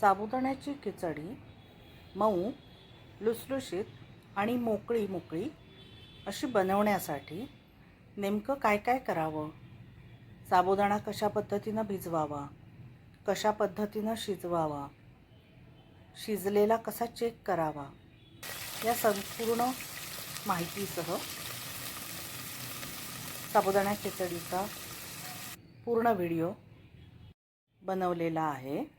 साबुदाण्याची खिचडी मऊ लुसलुशीत आणि मोकळी मोकळी अशी बनवण्यासाठी नेमकं काय काय करावं? साबुदाणा कशा पद्धतीनं भिजवावा? कशा पद्धतीनं शिजवावा? शिजलेला कसा चेक करावा? या संपूर्ण माहितीसह साबुदाणा खिचडीचा पूर्ण व्हिडिओ बनवलेला आहे.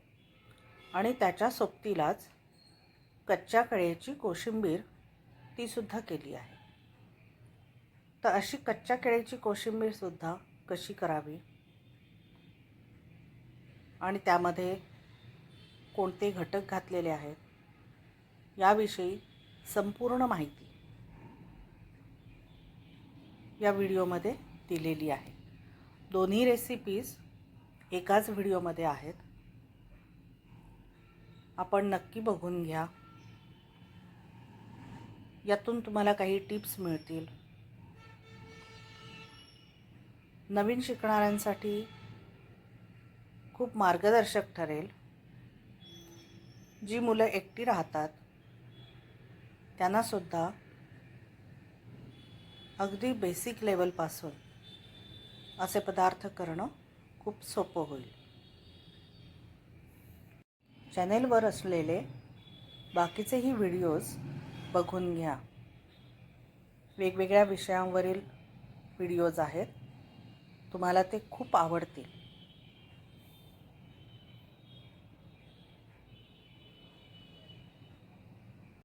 आणि त्याच्या सोबतीलाच कच्च्या केळ्याची कोशिंबीर तीसुद्धा केली आहे. तर अशी कच्च्या केळ्याची कोशिंबीरसुद्धा कशी करावी? आणि त्यामध्ये कोणते घटक घातलेले आहेत? याविषयी संपूर्ण माहिती या व्हिडिओमध्ये दिलेली आहे. दोन्ही रेसिपीज एकाच व्हिडिओमध्ये आहेत. आपण नक्की बघून घ्या. यातून तुम्हाला काही टिप्स मिळतील. नवीन शिकणाऱ्यांसाठी खूप मार्गदर्शक ठरेल. जी मुलं एकटी राहतात त्यांनासुद्धा अगदी बेसिक लेवलपासून असे पदार्थ करणं खूप सोपं होईल. चॅनेलवर असलेले बाकीचेही व्हिडिओज बघून घ्या. वेगवेगळ्या विषयांवरील व्हिडिओज आहेत. तुम्हाला ते खूप आवडतील.